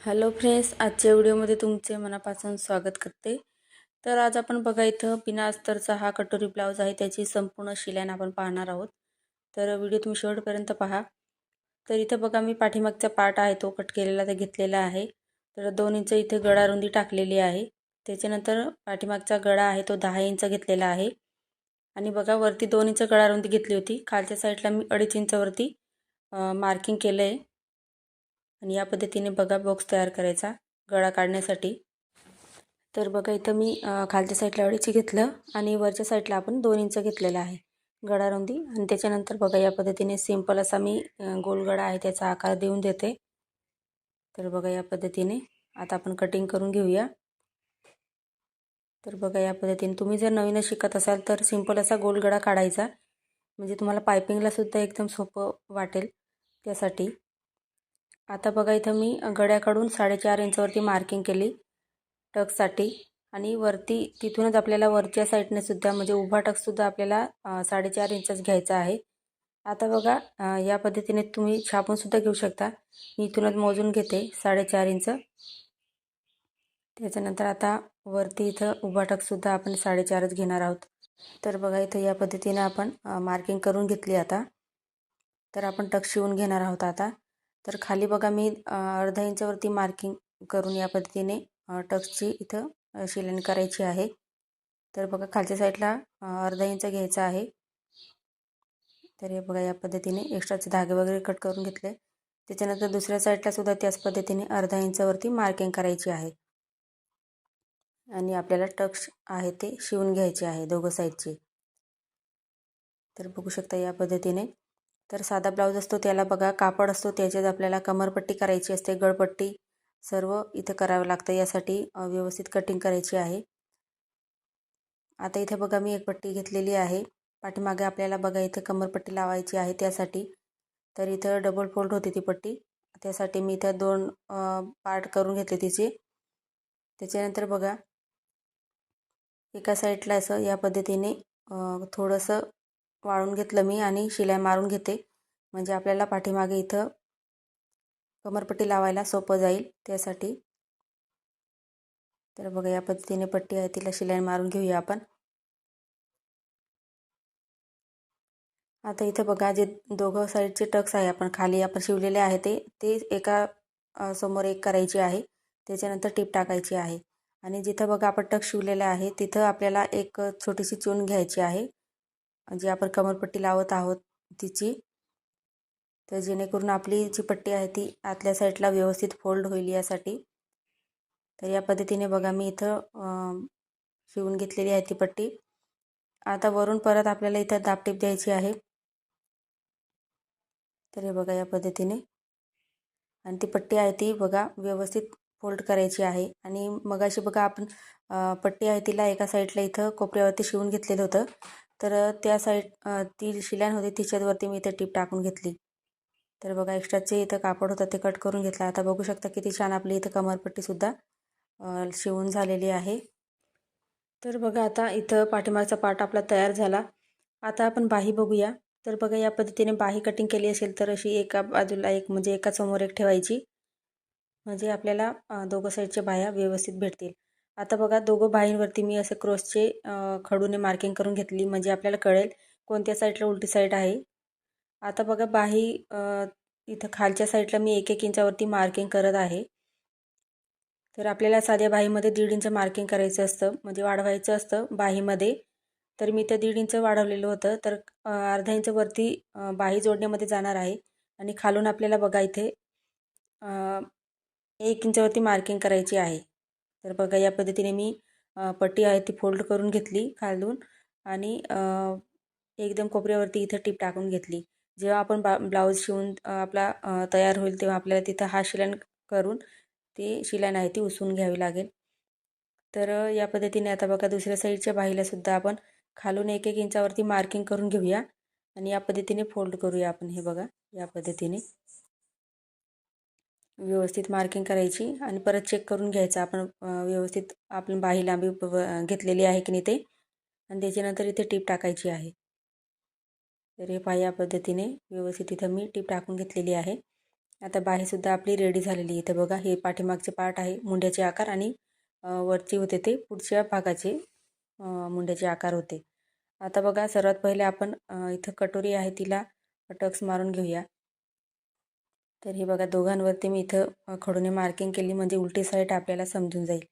Hello friends आजच्या व्हिडिओमध्ये तुमचे मनापासून स्वागत करते. तर आज आपण बघा इथं बिना अस्तरचा हा कटोरी ब्लाऊज आहे त्याची संपूर्ण शिलाईन आपण पाहणार आहोत. तर व्हिडिओ तुम्ही शेवटपर्यंत पहा. तर इथं बघा मी पाठीमागचा पार्ट आहे तो कट केलेला ते घेतलेला आहे. तर दोन इंच इथे गळा रुंदी टाकलेली आहे. त्याच्यानंतर पाठीमागचा गळा आहे तो दहा इंच घेतलेला आहे. आणि बघा वरती दोन इंच गळा रुंदी घेतली होती. खालच्या साईडला मी अडीच इंचवरती मार्किंग केलं आहे आणि या पद्धतीने बघा बॉक्स तयार करायचा गळा काढण्यासाठी. तर बघा इथं मी खालच्या साईडला अडीची घेतलं आणि वरच्या साईडला आपण दोन इंच घेतलेला आहे. गळा रुंदी आणि त्याच्यानंतर बघा या पद्धतीने सिंपल असा मी गोलगडा आहे त्याचा आकार देऊन देते. तर बघा या पद्धतीने आता आपण कटिंग करून घेऊया. तर बघा या पद्धतीने तुम्ही जर नवीनच शिकत असाल तर सिंपल असा गोलगडा काढायचा. म्हणजे तुम्हाला पायपिंगला सुद्धा एकदम सोपं वाटेल त्यासाठी. आता बघा इथं मी गड्याकडून साडेचार इंचवरती मार्किंग केली टकसाठी. आणि वरती तिथूनच आपल्याला वरच्या साईडने सुद्धा म्हणजे उभा टकसुद्धा आपल्याला साडेचार इंचच घ्यायचा आहे. आता बघा या पद्धतीने तुम्ही छापूनसुद्धा घेऊ शकता. मी इथूनच मोजून घेते साडेचार इंच. त्याच्यानंतर आता वरती इथं उभा टकसुद्धा आपण साडेचारच घेणार आहोत. तर बघा इथं या पद्धतीने आपण मार्किंग करून घेतली आता. तर आपण टक्स शिवून घेणार आहोत आता. तर खाली बघा मी अर्धा इंचावरती मार्किंग करून या पद्धतीने टक्सची इथं शिलाईन करायची आहे. तर बघा खालच्या साईडला अर्धा इंच घ्यायचा आहे. तर हे बघा या पद्धतीने एक्स्ट्राचे धागे वगैरे कट करून घेतले. त्याच्यानंतर दुसऱ्या साईडला सुद्धा त्याच पद्धतीने अर्धा इंचावरती मार्किंग करायची आहे. आणि आपल्याला टक्स आहे ते शिवून घ्यायचे आहे दोघं साईडचे तर बघू शकता या पद्धतीने तर साधा ब्लाऊज असतो त्याला बघा कापड असतो त्याच्यात आपल्याला कमरपट्टी करायची असते गळपट्टी सर्व इथं करावं लागतं यासाठी व्यवस्थित कटिंग करायची आहे. आता इथे बघा मी एक पट्टी घेतलेली आहे. पाठीमागे आपल्याला बघा इथे कमरपट्टी लावायची आहे त्यासाठी. तर इथं डबल फोल्ड होते ती पट्टी. त्यासाठी मी इथं दोन पार्ट करून घेतले तिचे. त्याच्यानंतर बघा एका साईडला असं या पद्धतीने थोडंसं वाळून घेतलं मी आणि शिलाई मारून घेते. म्हणजे आपल्याला पाठीमागे इथं कमरपट्टी लावायला सोपं जाईल त्यासाठी. तर बघा या पद्धतीने पट्टी आहे तिला शिलाई मारून घेऊया आपण. आता इथं बघा जे दोघं साईडचे टक्स आहे आपण खाली आपण शिवलेले आहे ते ते एका समोर एक करायची आहे. त्याच्यानंतर टीप टाकायची आहे. आणि जिथं बघा आपण टक शिवलेले आहे तिथं आपल्याला एक छोटीशी चून घ्यायची आहे. जी आपण कमरपट्टी लावत आहोत तिची तर जेणेकरून आपली जी पट्टी आहे ती आतल्या साईडला व्यवस्थित फोल्ड होईल यासाठी. तर या पद्धतीने बघा मी इथं शिवून घेतलेली आहे ती पट्टी. आता वरून परत आपल्याला इथं दापटीप द्यायची आहे. तर हे बघा या पद्धतीने. आणि ती पट्टी आहे ती बघा व्यवस्थित फोल्ड करायची आहे. आणि मगाशी बघा आपण पट्टी आहे तिला एका साईडला इथं कोपऱ्यावरती शिवून घेतलेलं होतं. तर त्या साईड ती शिलाईन होती तिच्यावरती मी इथं टीप टाकून घेतली. तर बघा एक्स्ट्राचे इथं कापड होतं ते कट करून घेतलं. आता बघू शकता किती छान आपली इथं कमरपट्टीसुद्धा शिवून झालेली आहे. तर बघा आता इथं पाठीमागचा पार्ट आपला तयार झाला. आता आपण बाही बघूया. तर बघा या पद्धतीने बाही कटिंग केली असेल तर अशी एका बाजूला एक म्हणजे एका समोर एक ठेवायची. म्हणजे आपल्याला दोघं साईडच्या बाह्या व्यवस्थित भेटतील. आता बघा दोघं बाहींवरती मी असं क्रॉसचे खडूने मार्किंग करून घेतली म्हणजे आपल्याला कळेल कोणत्या साईडला उलटी साईड आहे. आता बघा बाही इथं खालच्या साईडला मी एक एक इंचावरती मार्किंग करत आहे. तर आपल्याला साध्या बाहीमध्ये दीड इंच मार्किंग करायचं असतं म्हणजे वाढवायचं असतं बाहीमध्ये. तर मी त्या दीड इंच वाढवलेलं होतं तर अर्धा इंच वरती बाही जोडण्यामध्ये जाणार आहे. आणि खालून आपल्याला बघा इथे एक इंचावरती मार्किंग करायची आहे. तर बघा या पद्धतीने मी पट्टी आहे ती फोल्ड करून घेतली खालून आणि एकदम कोपऱ्यावरती इथं टीप टाकून घेतली. जेव्हा आपण बा ब्लाऊज शिवून आपला तयार होईल तेव्हा आपल्याला तिथं हा शिलाईन करून ती शिलाईन आहे ती उसवून घ्यावी लागेल. तर या पद्धतीने आता बघा दुसऱ्या साईडच्या बाहीलासुद्धा आपण खालून एक एक इंचावरती मार्किंग करून घेऊया आणि या पद्धतीने फोल्ड करूया आपण हे बघा या पद्धतीने. व्यवस्थित मार्किंग करायची आणि परत चेक करून घ्यायचं. आपण व्यवस्थित आपण बाही लांबी घेतलेली आहे की नाही ते. आणि त्याच्यानंतर इथे टीप टाकायची आहे. तर हे पहा या पद्धतीने व्यवस्थित इथं मी टीप टाकून घेतलेली आहे. आता बाहीसुद्धा आपली रेडी झालेली इथे बघा हे पाठीमागचे पार्ट आहे मुंड्याचे आकार आणि वरचे होते ते. पुढच्या भागाचे मुंड्याचे आकार होते. आता बघा सर्वात पहिले आपण इथं कटोरी आहे तिला टक्स मारून घेऊया. तर हे बघा दोघांवरती मी इथं खडूने मार्किंग केली म्हणजे उलटी साईड आपल्याला समजून जाईल.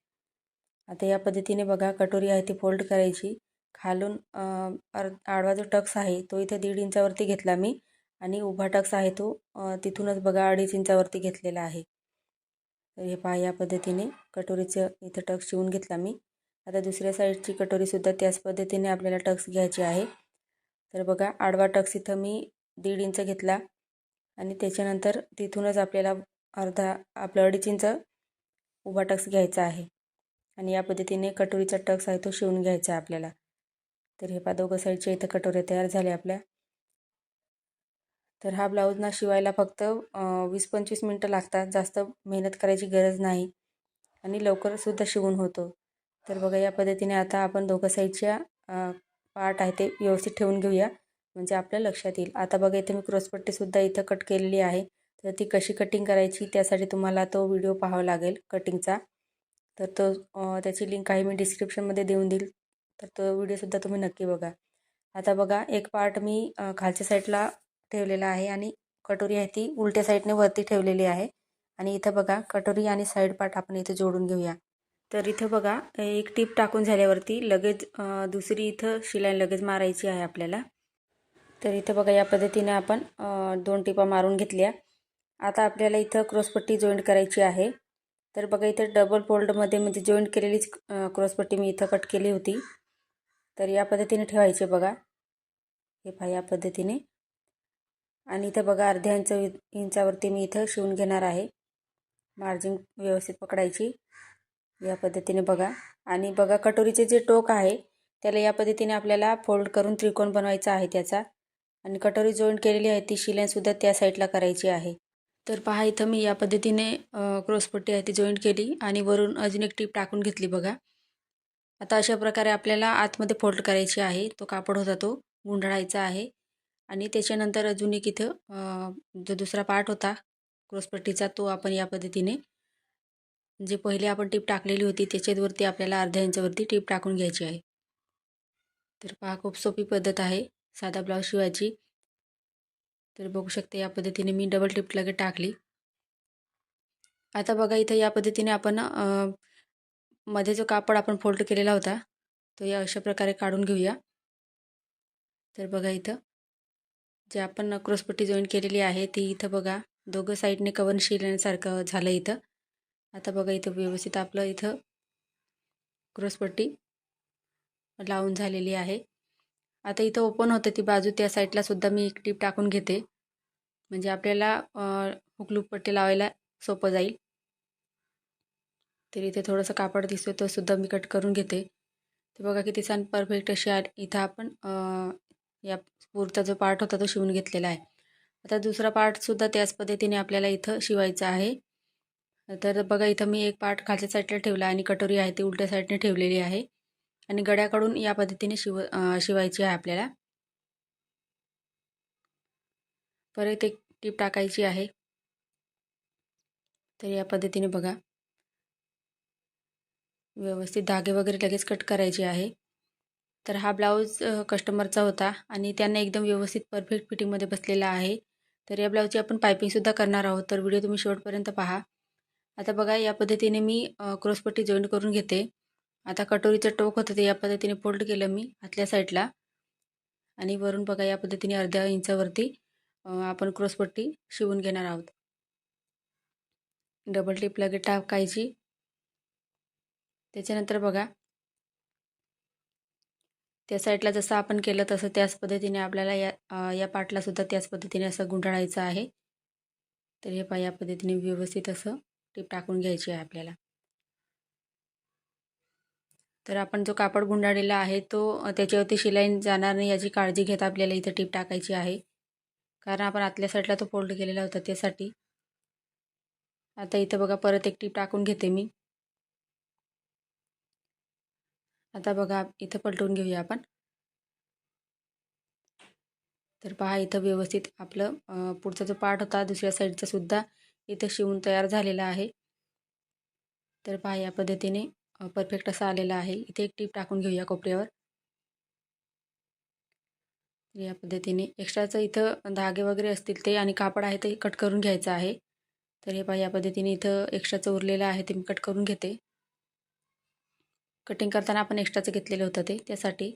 आता या पद्धतीने बघा कटोरी आहे ती फोल्ड करायची. खालून अर् आडवा जो टक्स आहे तो इथे दीड इंचावरती घेतला मी. आणि उभा टक्स आहे तो तिथूनच बघा अडीच इंचावरती घेतलेला आहे. तर हे पहा या पद्धतीने कटोरीचं इथं टक्स शिवून घेतला मी. आता दुसऱ्या साईडची कटोरीसुद्धा त्याच पद्धतीने आपल्याला टक्स घ्यायची आहे. तर बघा आडवा टक्स इथं मी दीड इंच घेतला. आणि त्याच्यानंतर तिथूनच आपल्याला अर्धा आपलं अडीच इंच उभा टक्स घ्यायचा आहे. आणि या पद्धतीने कटोरीचा टक्स आहे तो शिवून घ्यायचा आहे आपल्याला. तर हे पा दोघं साईडच्या इथं कटोऱ्या तयार झाल्या आपल्या. तर हा ब्लाऊज ना शिवायला फक्त वीस पंचवीस मिनटं लागतात. जास्त मेहनत करायची गरज नाही. आणि लवकरसुद्धा शिवून होतो. तर बघा या पद्धतीने आता आपण दोघं साईडच्या पार्ट आहे ते व्यवस्थित ठेवून घेऊया. म्हणजे आपल्या लक्षात येईल. आता बघा इथे मी क्रॉसपट्टीसुद्धा इथं कट केलेली आहे. तर ती कशी कटिंग करायची त्यासाठी तुम्हाला तो व्हिडिओ पाहावा लागेल कटिंगचा तर तो त्याची लिंक आहे मी डिस्क्रिप्शनमध्ये देऊन देईल. तर तो व्हिडिओसुद्धा तुम्ही नक्की बघा. आता बघा एक पार्ट मी खालच्या साईडला ठेवलेला आहे आणि कटोरी आहे ती उलट्या साईडने वरती ठेवलेली आहे. आणि इथं बघा कटोरी आणि साईड पार्ट आपण इथं जोडून घेऊया. तर इथं बघा एक टीप टाकून झाल्यावरती लगेच दुसरी इथं शिलाई लगेच मारायची आहे आपल्याला. तर इथं बघा या पद्धतीने आपण दोन टिपा मारून घेतल्या. आता आपल्याला इथं क्रॉसपट्टी जॉईंट करायची आहे. तर बघा इथं डबल फोल्डमध्ये म्हणजे जॉईंट केलेलीच क्रॉसपट्टी मी इथं कट केली होती. तर या पद्धतीने ठेवायचे बघा. हे पहा या पद्धतीने. आणि इथं बघा अर्ध्या इंच इंचावरती मी इथं शिवून घेणार आहे. मार्जिन व्यवस्थित पकडायची. या पद्धतीने बघा. आणि बघा कटोरीचे जे टोक आहे त्याला या पद्धतीने आपल्याला फोल्ड करून त्रिकोण बनवायचा आहे त्याचा. आणि कटोरी जॉईंट केलेली आहे ती शिलाईसुद्धा त्या साईडला करायची आहे. तर पहा इथं मी या पद्धतीने क्रॉसपट्टी आहे ती जॉईंट केली आणि वरून अजून एक टीप टाकून घेतली बघा. आता अशा प्रकारे आपल्याला आतमध्ये फोल्ड करायची आहे तो कापड होता तो गुंडाळायचा आहे. आणि त्याच्यानंतर अजून एक इथं जो दुसरा पार्ट होता क्रॉसपट्टीचा तो आपण या पद्धतीने जे पहिले आपण टीप टाकलेली होती त्याच्यावरती आपल्याला अर्ध्या इंचावरती टीप टाकून घ्यायची आहे. तर पहा खूप सोपी पद्धत आहे. साधा ब्लाऊज शिवायची. तर बघू शकते या पद्धतीने मी डबल टिप लगेच टाकली. आता बघा इथं या पद्धतीने आपण मध्ये जो कापड आपण फोल्ड केलेला होता तो या अशा प्रकारे काढून घेऊया. तर बघा इथं जे आपण क्रॉसपट्टी जॉईन केलेली आहे ती इथं बघा दोघं साईडने कवन शिरण्यासारखं झालं इथं. आता बघा इथं व्यवस्थित आपलं इथं क्रॉसपट्टी लावून झालेली आहे. आता इथं ओपन होतं ती बाजू त्या साईडला सुद्धा मी एक टीप टाकून घेते. म्हणजे आपल्याला हुकलूक पट्टी लावायला सोपं जाईल. तर इथे थोडंसं कापड दिसतो तो सुद्धा मी कट करून घेते. ते बघा किती छान परफेक्ट अशी इथं आपण या पुरचा जो पार्ट होता तो शिवून घेतलेला आहे. आता दुसरा पार्टसुद्धा त्याच पद्धतीने आपल्याला इथं शिवायचा आहे. तर बघा इथं मी एक पार्ट खालच्या साईडला ठेवला आणि कटोरी आहे ती उलट्या साईडने ठेवलेली आहे. आणि गड्याकडून या पद्धतीने शिव शिवायची आहे आपल्याला. परत एक टीप टाकायची आहे. तर या पद्धतीने बघा. व्यवस्थित धागे वगैरे लगेच कट करायचे आहे. तर हा ब्लाऊज कस्टमरचा होता आणि त्यांना एकदम व्यवस्थित परफेक्ट फिटिंगमध्ये बसलेला आहे. तर या ब्लाऊजची आपण पायपिंगसुद्धा करणार आहोत. तर व्हिडिओ तुम्ही शेवटपर्यंत पहा. आता बघा या पद्धतीने मी क्रॉसपट्टी जॉईंट करून घेते. आता कटोरीचं टोक होतं ते या पद्धतीने फोल्ड केलं मी आतल्या साईडला. आणि वरून बघा या पद्धतीने अर्ध्या इंचावरती आपण क्रॉसपट्टी शिवून घेणार आहोत. डबल टिप लगे टाकायची. त्याच्यानंतर बघा त्या साईडला जसं आपण केलं तसं त्याच पद्धतीने आपल्याला या या पाटलासुद्धा त्याच पद्धतीने असं गुंडाळायचं आहे. तर हे पा या पद्धतीने व्यवस्थित असं टीप टाकून घ्यायची आहे आपल्याला. तर आपण जो कापड गुंडाळलेला आहे तो त्याच्यावरती शिलाई जाणार नाही याची काळजी घेत आपल्याला इथं टीप टाकायची आहे. कारण आपण आतल्या साईडला तो फोल्ड केलेला होता त्यासाठी. आता इथं बघा परत एक टीप टाकून घेते मी. आता बघा इथं पलटवून घेऊया आपण. तर पहा इथं व्यवस्थित आपलं पुढचा जो पार्ट होता दुसऱ्या साईडचा सुद्धा इथं शिवून तयार झालेला आहे. तर पहा या पद्धतीने परफेक्ट असा आलेला आहे. इथे एक टीप टाकून घेऊया कोपऱ्यावर. या पद्धतीने. एक्स्ट्राचं इथं धागे वगैरे असतील ते आणि कापड आहे ते कट करून घ्यायचं आहे. तर हे पहा या पद्धतीने इथं एक्स्ट्राचं उरलेलं आहे ते मी कट करून घेते. कटिंग करताना आपण एक्स्ट्राचं घेतलेलं होतं ते त्यासाठी.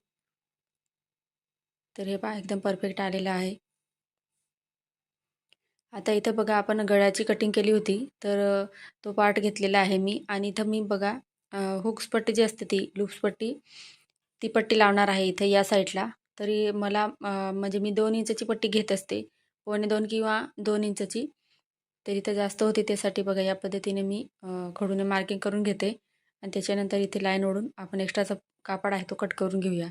तर हे पहा एकदम परफेक्ट आलेलं आहे. आता इथं बघा आपण गळ्याची कटिंग केली होती. तर तो पार्ट घेतलेला आहे मी. आणि इथं मी बघा हुक्स पट्टी जी असते ती लूप्स पट्टी ती पट्टी लावणार आहे इथं या साईडला. तरी मला म्हणजे मी दोन इंचची पट्टी घेत असते. पोणे दोन किंवा दोन इंचची. तर इथं जास्त होती त्यासाठी बघा या पद्धतीने मी खडूने मार्किंग करून घेते. आणि त्याच्यानंतर इथे लाईन ओढून आपण एक्स्ट्राचा कापड आहे तो कट करून घेऊया.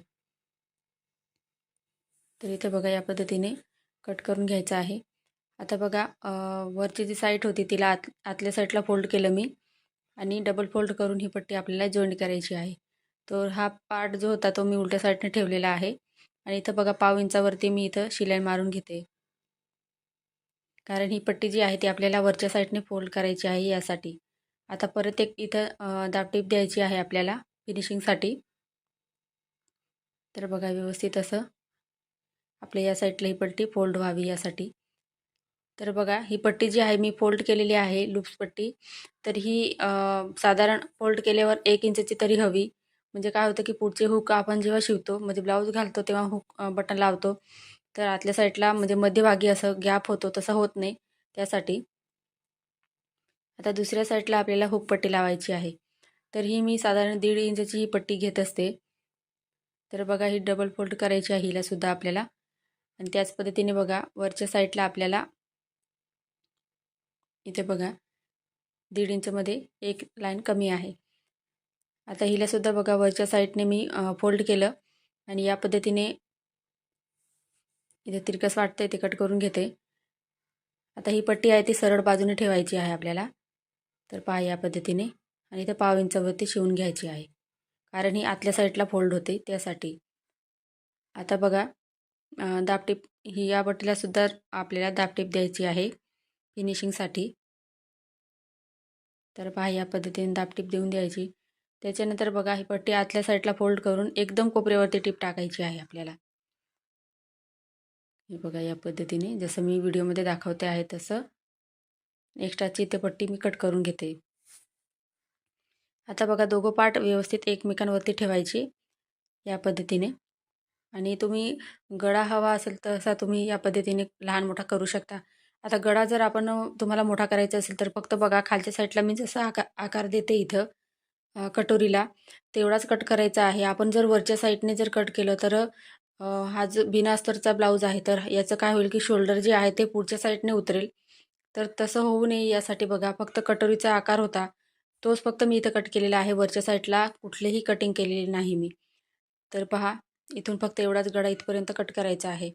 तर इथे बघा या पद्धतीने कट करून घ्यायचा आहे. आता बघा वरची जी साईट होती तिला आत आतल्या साईडला फोल्ड केलं मी. आणि डबल फोल्ड करून ही पट्टी आपल्याला जॉईंट करायची आहे. तर हा पार्ट जो होता तो मी उलट्या साईडने ठेवलेला आहे. आणि इथं बघा पाव इंचावरती मी इथं शिलाई मारून घेते. कारण ही पट्टी जी आहे ती आपल्याला वरच्या साईडने फोल्ड करायची आहे यासाठी. आता परत एक इथं दाबटीप द्यायची आहे आपल्याला फिनिशिंगसाठी तर बघा व्यवस्थित असं आपल्या या साईडला ही पट्टी फोल्ड व्हावी यासाठी. तर बघा ही पट्टी जी आहे मी फोल्ड केलेली आहे लूप्स पट्टी. तर ही साधारण फोल्ड केल्यावर एक इंचची तरी हवी. म्हणजे काय होतं की पुढचे हुक आपण जेव्हा शिवतो म्हणजे ब्लाऊज घालतो तेव्हा हुक बटन लावतो. तर आतल्या साईडला म्हणजे मध्यभागी असं गॅप होतो तसं होत नाही त्यासाठी. आता दुसऱ्या साईडला आपल्याला हुक पट्टी लावायची आहे. तर ही मी साधारण दीड इंचची ही पट्टी घेत असते. तर बघा ही डबल फोल्ड करायची आहे हिलासुद्धा आपल्याला. आणि त्याच पद्धतीने बघा वरच्या साईडला आपल्याला इथे बघा दीड इंचमध्ये एक लाईन कमी आहे. आता हिलासुद्धा बघा वरच्या साईडने मी फोल्ड केलं आणि या पद्धतीने इथे तिरकस वाटतं ते कट करून घेते. आता ही पट्टी आहे ती सरळ बाजूने ठेवायची आहे आपल्याला. तर पहा या पद्धतीने आणि इथं पाव इंचावरती शिवून घ्यायची आहे. कारण ही आतल्या साईडला फोल्ड होते त्यासाठी. आता बघा दापटीप ही या पट्टीला सुद्धा आपल्याला दापटीप द्यायची आहे. फिनिशिंगसाठी तर पहा या पद्धतीने दापटीप देऊन द्यायची. त्याच्यानंतर बघा ही पट्टी आतल्या साईडला फोल्ड करून एकदम कोपऱ्यावरती टीप टाकायची आहे आपल्याला. हे बघा या पद्धतीने जसं मी व्हिडिओमध्ये दाखवते आहे तसं एक्स्ट्राची इथे पट्टी मी कट करून घेते. आता बघा दोघं पार्ट व्यवस्थित एकमेकांवरती ठेवायची या पद्धतीने. आणि तुम्ही गळा हवा असेल तसा तुम्ही या पद्धतीने लहान मोठा करू शकता. आता गळा जर आपण तुम्हाला मोठा करायचा असेल तर फक्त बघा खालच्या साईडला मी जसा आका आकार देते इथं कटोरीला तेवढाच कट करायचा आहे. आपण जर वरच्या साईडने जर कट केलं तर हा जो बिनास्तरचा ब्लाऊज आहे तर याचं काय होईल की शोल्डर जे आहे ते पुढच्या साईडने उतरेल. तर तसं होऊ नये यासाठी बघा फक्त कटोरीचा आकार होता तोच फक्त मी इथं कट केलेला आहे. वरच्या साईडला कुठलीही कटिंग केलेली नाही मी. तर पहा इथून फक्त एवढाच गडा इथपर्यंत कट करायचा आहे.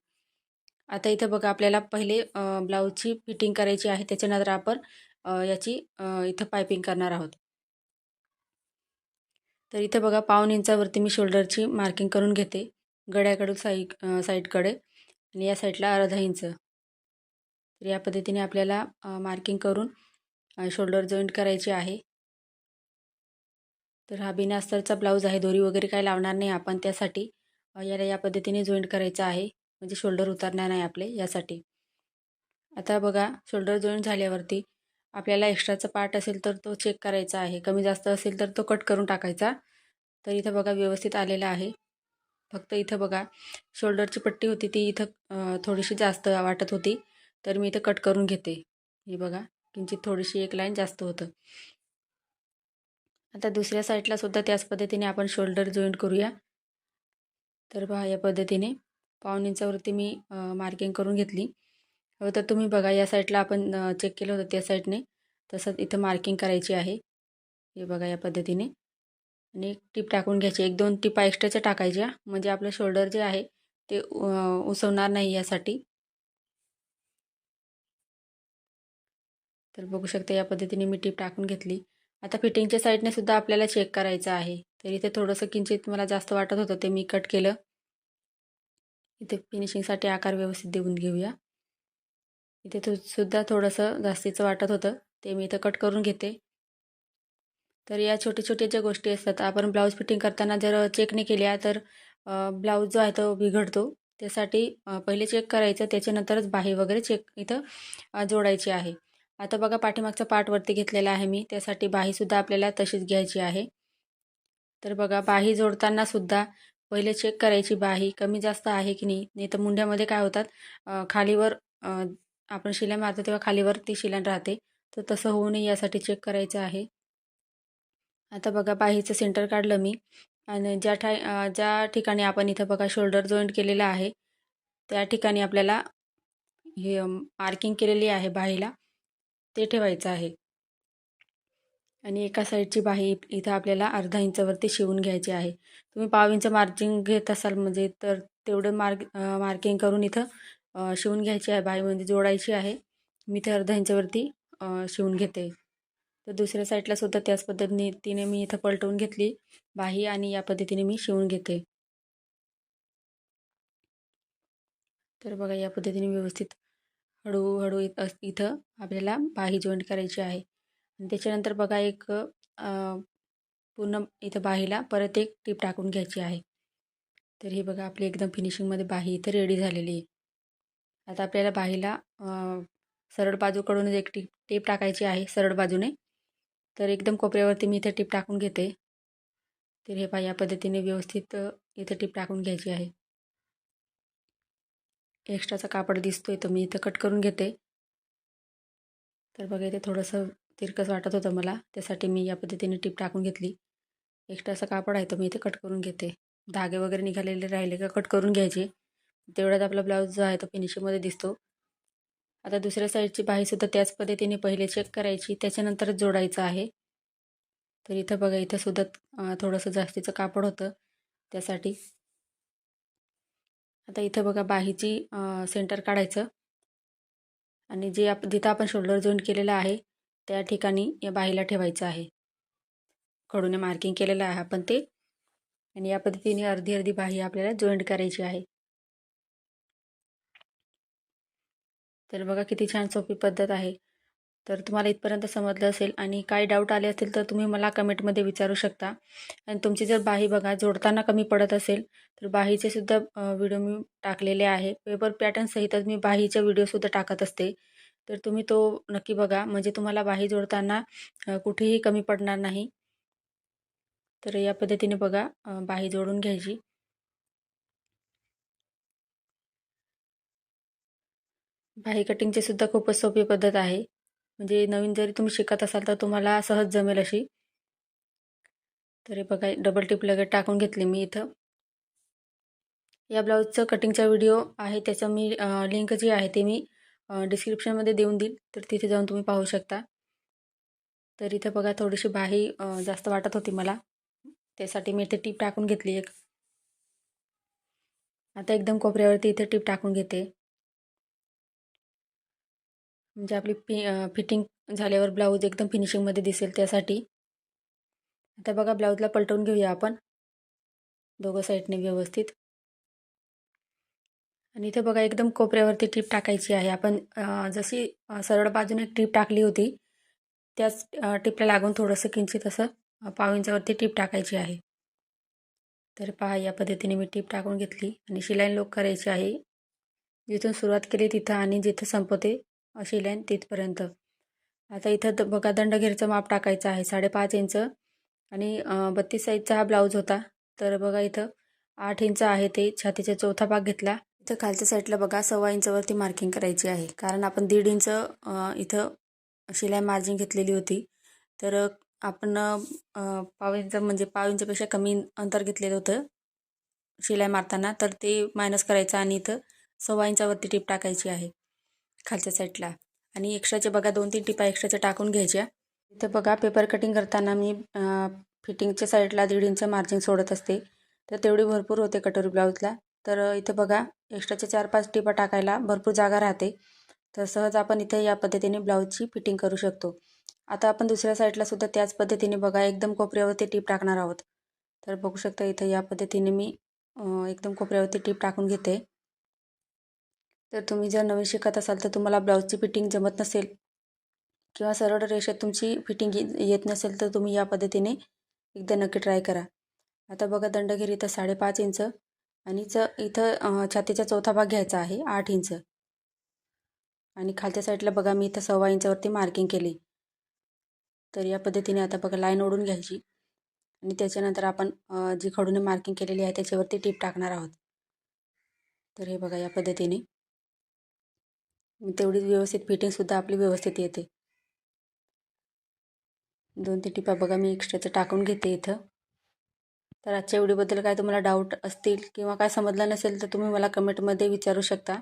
आता इथं बघा आपल्याला पहिले ब्लाऊजची फिटिंग करायची आहे. त्याच्यानंतर आपण याची इथं पायपिंग करणार आहोत. तर इथं बघा पाऊन इंचावरती मी शोल्डरची मार्किंग करून घेते. गड्याकडून साई साईडकडे आणि या साईडला अर्धा इंच. तर या पद्धतीने आपल्याला मार्किंग करून शोल्डर जॉईंट करायची आहे. तर हा बिना अस्तरचा ब्लाऊज आहे. दोरी वगैरे काही लावणार नाही आपण. त्यासाठी याला या पद्धतीने जॉईंट करायचा आहे. म्हणजे शोल्डर उतरणार नाही आपले यासाठी. आता बघा शोल्डर जॉईंट झाल्यावरती आपल्याला एक्स्ट्राचा पार्ट असेल तर तो चेक करायचा आहे. कमी जास्त असेल तर तो कट करून टाकायचा. तर इथं बघा व्यवस्थित आलेला आहे. फक्त इथं बघा शोल्डरची पट्टी होती ती इथं थोडीशी जास्त वाटत होती. तर मी इथं कट करून घेते. हे बघा किंचित थोडीशी एक लाईन जास्त होतं. आता दुसऱ्या साईडला सुद्धा त्याच पद्धतीने आपण शोल्डर जॉईंट करूया. तर पहा या पद्धतीने पाऊन इंचावरती मी मार्किंग करून घेतली. हो तर तुम्ही बघा या साईडला आपण चेक केलं होतं त्या साईडने तसंच इथं मार्किंग करायची आहे. हे बघा या पद्धतीने. आणि एक टीप टाकून घ्यायची. एक दोन टिपा एक्स्ट्राच्या टाकायच्या. म्हणजे आपलं शोल्डर जे आहे ते उसवणार नाही यासाठी. तर बघू शकता या पद्धतीने मी टीप टाकून घेतली. आता फिटिंगच्या साईडने सुद्धा आपल्याला चेक करायचं आहे. तर इथे थोडंसं किंचित मला जास्त वाटत होतं ते मी कट केलं. इथे फिनिशिंगसाठी आकार व्यवस्थित देऊन घेऊया. इथे तो सुद्धा थोडंसं जास्तीचं वाटत होतं ते मी इथं कट करून घेते. तर या छोटे छोटे ज्या गोष्टी असतात आपण ब्लाऊज फिटिंग करताना जर चेक नाही केल्या तर ब्लाऊज जो आहे तो बिघडतो. त्यासाठी पहिले चेक करायचं त्याच्यानंतरच बाही वगैरे चेक इथं जोडायची आहे. आता बघा पाठीमागचा पार्ट वरती घेतलेला आहे मी त्यासाठी बाहीसुद्धा आपल्याला तशीच घ्यायची आहे. तर बघा बाही जोडताना सुद्धा पहिले चेक करायची बाही कमी जास्त आहे की नाही? नाही तर मुंड्यामध्ये काय होतात? खालीवर आपण शिलाई मारतो तेव्हा खालीवर ती शिलाई राहते. तर तसं होऊ नये यासाठी चेक करायचं आहे. आता बघा बाहीचं सेंटर काढलं मी. आणि ज्या ठा ज्या ठिकाणी आपण इथं बघा शोल्डर जॉईंट केलेला आहे त्या ठिकाणी आपल्याला हे मार्किंग केलेली आहे बाहीला. ते ठेवायचं आहे. आणि एका साईडची बाही इथं आपल्याला अर्धा इंचावरती शिवून घ्यायची आहे. तुम्ही पाव इंच मार्जिंग घेत असाल म्हणजे तर तेवढं मार्क मार्किंग करून इथं शिवून घ्यायची आहे. बाही म्हणजे जोडायची आहे. मी ते अर्धा इंचावरती शिवून घेते. तर दुसऱ्या साईडला सुद्धा त्याच पद्धतीने तिने मी इथं पलटवून घेतली. बाही आणि या पद्धतीने मी शिवून घेते. तर बघा या पद्धतीने व्यवस्थित हळूहळू इथं आपल्याला बाही जॉईंट करायची आहे. आणि त्याच्यानंतर बघा एक पूर्ण इथं बाहीला परत एक टीप टाकून घ्यायची आहे. तर हे बघा आपली एकदम फिनिशिंगमध्ये बाही इथं रेडी झालेली आहे. आता आपल्याला बाहीला सरळ बाजूकडूनच एक टीप टीप टाकायची आहे सरळ बाजूने. तर एकदम कोपऱ्यावरती मी इथे टीप टाकून घेते. तर हे पहा या पद्धतीने व्यवस्थित इथे टीप टाकून घ्यायची आहे. एक्स्ट्राचा कापड दिसतोय तो मी इथं कट करून घेते. तर बघा इथे थोडंसं तिरकस वाटत होतं मला. त्यासाठी मी या पद्धतीने टीप टाकून घेतली. एक्स्ट्राचा कापड आहे तर मी इथे कट करून घेते. धागे वगैरे निघालेले राहिले का कट करून घ्यायचे. तेवढ्यात आपला ब्लाऊज जो आहे तो फिनिशिंगमध्ये दिसतो. आता दुसऱ्या साईडची बाहीसुद्धा त्याच पद्धतीने पहिले चेक करायची. त्याच्यानंतरच जोडायचं आहे. तर इथं बघा इथं सुद्धा थोडंसं जास्तीचं कापड होतं त्यासाठी. आता इथं बघा बाहीची सेंटर काढायचं. आणि जे आप जिथं आपण शोल्डर जॉईंट केलेलं आहे त्या ठिकाणी या बाहीला ठेवायचं आहे. कडूने मार्किंग केलेलं आहे आपण ते. आणि या पद्धतीने अर्धी अर्धी बाही आपल्याला जॉईंट करायची आहे. तर बघा किती छान सोपी पद्धत आहे. तर तुम्हाला इथपर्यंत समजलं असेल आणि काही डाऊट आले असतील तर तुम्ही मला कमेंटमध्ये विचारू शकता. आणि तुमची जर बाही बघा जोडताना कमी पडत असेल तर बाहीचे सुद्धा व्हिडिओ मी टाकलेले आहे. पेपर पॅटर्नसहितच मी बाहीचे व्हिडिओसुद्धा टाकत असते. तर तुम्ही तो नक्की बघा. म्हणजे तुम्हाला बाही जोडताना कुठेही कमी पडणार नाही. तर या पद्धतीने बघा बाही जोडून घ्यायची. बाही कटिंगची सुद्धा खूपच सोपी पद्धत आहे. म्हणजे नवीन जरी तुम्ही शिकत असाल तर तुम्हाला सहज जमेल अशी. तरी बघा डबल टिप लगेच टाकून घेतली मी इथं. या ब्लाऊजचं कटिंगचा व्हिडिओ आहे त्याचं मी लिंक जी आहे ते मी डिस्क्रिप्शनमध्ये देऊन देईल. तर तिथे जाऊन तुम्ही पाहू शकता. तर इथे बघा थोडीशी बाही जास्त वाटत होती मला. त्यासाठी मी इथे टीप टाकून घेतली एक. आता एकदम कोपऱ्यावरती इथे टीप टाकून घेते. म्हणजे आपली पि फिटिंग झाल्यावर ब्लाऊज एकदम फिनिशिंगमध्ये दिसेल त्यासाठी. आता बघा ब्लाऊजला पलटवून घेऊया आपण. दोघं साईडने व्यवस्थित. आणि इथे बघा एकदम कोपऱ्यावरती टीप टाकायची आहे. आपण जशी सरळ बाजूने टीप टाकली होती त्याच टिपला लागून थोडंसं किंचित असं पाव इंचावरती टीप टाकायची आहे. तर पहा या पद्धतीने मी टीप टाकून घेतली आणि शिलाईन लोक करायची आहे. जिथून सुरुवात केली तिथं आणि जिथं संपवते शिलाईन तिथपर्यंत. आता इथं बघा दंडघेरचं माप टाकायचं आहे साडेपाच इंच. आणि बत्तीस साईजचा हा ब्लाऊज होता. तर बघा इथं आठ इंच आहे ते छातीचा चौथा भाग घेतला. इथं खालच्या साईडला बघा सव्वा इंचवरती मार्किंग करायची आहे. कारण आपण दीड इंच इथं शिलाई मार्जिन घेतलेली होती. तर आपण पाव इंच म्हणजे पाव इंचपेक्षा कमी अंतर घेतलेलं होतं शिलाई मारताना. तर ते मायनस करायचं आणि इथं सव्वा इंचावरती टीप टाकायची आहे खालच्या साईडला. आणि एक्स्ट्राचे बघा दोन तीन टिपा एक्स्ट्राच्या टाकून घ्यायच्या. इथं बघा पेपर कटिंग करताना मी फिटिंगच्या साईडला दीड इंच मार्जिन सोडत असते. तर तेवढी भरपूर होते कटोरी ब्लाऊजला तर इथं बघा एक्स्ट्राच्या चार पाच टिपा टाकायला भरपूर जागा राहते. तर सहज आपण इथे या पद्धतीने ब्लाऊजची फिटिंग करू शकतो. आता आपण दुसऱ्या साईडला सुद्धा त्याच पद्धतीने बघा एकदम कोपऱ्यावरती टीप टाकणार आहोत. तर बघू शकता इथं या पद्धतीने मी एकदम कोपऱ्यावरती टीप टाकून घेते. तर तुम्ही जर नवीन शिकत असाल तर तुम्हाला ब्लाऊजची फिटिंग जमत नसेल किंवा सरळ रेषेत तुमची फिटिंग येत नसेल तर तुम्ही या पद्धतीने एकदा नक्की ट्राय करा. आता बघा दंडगिरी इथं साडेपाच इंच आणि च इथं छातीचा चौथा भाग घ्यायचा आहे आठ इंच. आणि खालच्या साईडला बघा मी इथं सव्वा इंचावरती मार्किंग केली. तर या पद्धतीने आता बघा लाईन ओढून घ्यायची. आणि त्याच्यानंतर आपण जी खडूने मार्किंग केलेली आहे त्याच्यावरती टीप टाकणार आहोत. तर हे बघा या पद्धतीने. तेवढीच व्यवस्थित फिटिंगसुद्धा आपली व्यवस्थित येते. दोन तीन टिपा बघा मी एक्स्ट्राचं टाकून घेते इथं. तर आजच्या व्हिडिओबद्दल काय तुम्हाला डाऊट असतील किंवा काय समजलं नसेल तर तुम्ही मला कमेंटमध्ये विचारू शकता.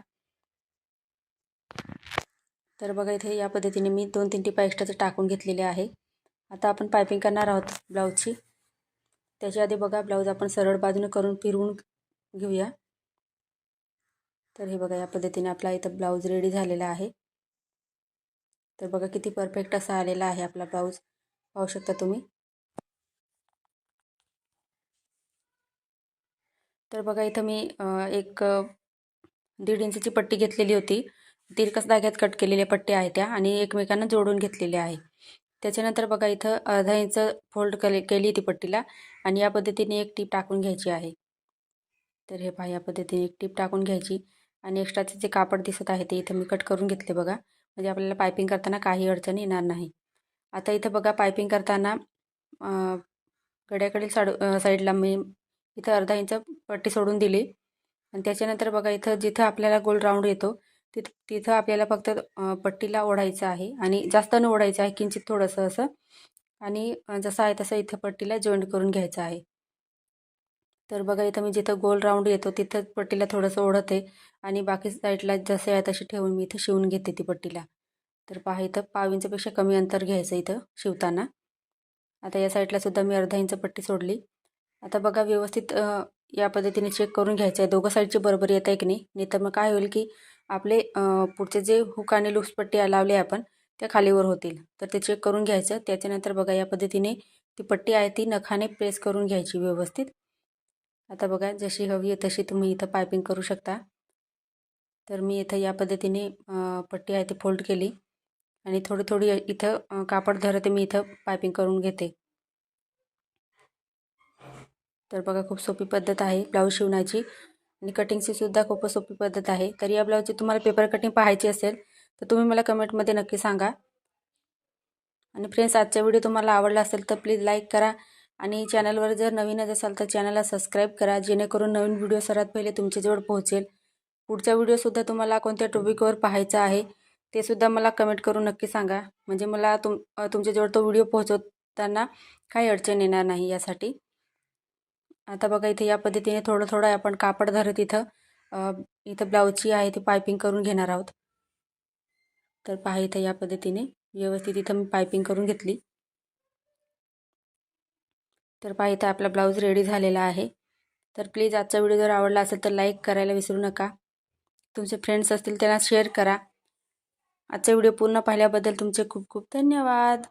तर बघा इथे या पद्धतीने मी दोन तीन टिपा एक्स्ट्राचं टाकून घेतलेले आहे. आता आपण पायपिंग करणार आहोत ब्लाऊजची त्याच्या आधी बघा ब्लाऊज आपण सरळ बाजूने करून फिरवून घेऊया. तर हे बघा या पद्धतीने आपला इथं ब्लाऊज रेडी झालेला आहे. तर बघा किती परफेक्ट असा आलेला आहे आपला ब्लाऊज पाहू शकता तुम्ही. तर बघा इथं मी एक दीड इंचची पट्टी घेतलेली होती. तिरकस धाग्यात कट केलेल्या पट्ट्या आहेत त्या आणि एकमेकांना जोडून घेतलेल्या आहे. त्याच्यानंतर बघा इथं अर्धा इंच फोल्ड केले केली ती पट्टीला आणि या पद्धतीने एक टीप टाकून घ्यायची आहे. तर हे पहा या पद्धतीने एक टीप टाकून घ्यायची आणि एक्स्ट्राचे जे कापड दिसत आहे ते इथं मी कट करून घेतले बघा. म्हणजे आपल्याला पायपिंग करताना काही अडचण येणार नाही. आता इथं बघा पायपिंग करताना गड्याकडील साड साईडला मी इथं अर्धा इंच पट्टी सोडून दिली. आणि त्याच्यानंतर बघा इथं जिथं आपल्याला गोल राऊंड येतो तिथं तिथं आपल्याला फक्त पट्टीला ओढायचं आहे आणि जास्त न ओढायचं आहे किंचित थोडंसं असं. आणि जसं आहे तसं इथं पट्टीला जॉईंट करून घ्यायचं आहे. तर बघा इथं मी जिथं गोल राऊंड येतो तिथं पट्टीला थोडंसं ओढते आणि बाकी साईडला जसे आहे तशी ठेवून मी इथं शिवून घेते ती पट्टीला. तर पहा इथं पाव इंचपेक्षा कमी अंतर घ्यायचं इथं शिवताना. आता या साईडला सुद्धा मी अर्धा इंच पट्टी सोडली. आता बघा व्यवस्थित या पद्धतीने चेक करून घ्यायचं आहे. दोघं साईडची बरोबर येत आहे की नाही? नाही तर मग काय होईल की आपले पुढचे जे हुक आणि लूक्स पट्टी लावले आपण त्या खालीवर होतील. तर ते चेक करून घ्यायचं. त्याच्यानंतर बघा या पद्धतीने ती पट्टी आहे ती नखाने प्रेस करून घ्यायची व्यवस्थित. आता बघा जशी हवी आहे तशी तुम्ही इथं पायपिंग करू शकता. तर मी इथं या पद्धतीने पट्टी आहे ती फोल्ड केली. आणि थोडी थोडी इथं कापड धरते मी इथं पायपिंग करून घेते. तर बघा खूप सोपी पद्धत आहे ब्लाऊज शिवण्याची. आणि कटिंगची सुद्धा खूपच सोपी पद्धत आहे. तर या ब्लाऊजची तुम्हाला पेपर कटिंग पाहायची असेल तर तुम्ही मला कमेंटमध्ये नक्की सांगा. आणि फ्रेंड्स आजचा व्हिडिओ तुम्हाला आवडला असेल तर प्लीज लाईक करा. आणि चॅनलवर जर नवीनच असाल तर चॅनलला सबस्क्राईब करा जेणेकरून नवीन व्हिडिओ सर्वात पहिले तुमच्याजवळ पोहोचेल. पुढचा व्हिडिओसुद्धा तुम्हाला कोणत्या टॉपिकवर पाहायचा आहे ते सुद्धा मला कमेंट करून नक्की सांगा. म्हणजे मला तुम तुमच्याजवळ तो व्हिडिओ पोहोचवताना काही अडचण येणार नाही यासाठी. आता बघा इथे या पद्धतीने थोडं थोडं आपण कापड धरत इथं. इथं ब्लाऊजची आहे ती पायपिंग करून घेणार आहोत. तर पहा इथं या पद्धतीने व्यवस्थित इथं मी पायपिंग करून घेतली. तर पहा इथं आपला ब्लाऊज रेडी झालेला आहे. तर प्लीज आजचा व्हिडिओ जर आवडला असेल तर लाईक करायला विसरू नका. तुमचे फ्रेंड्स असतील त्यांना शेअर करा. आजचा व्हिडिओ पूर्ण पाहिल्याबद्दल तुमचे खूप खूप धन्यवाद.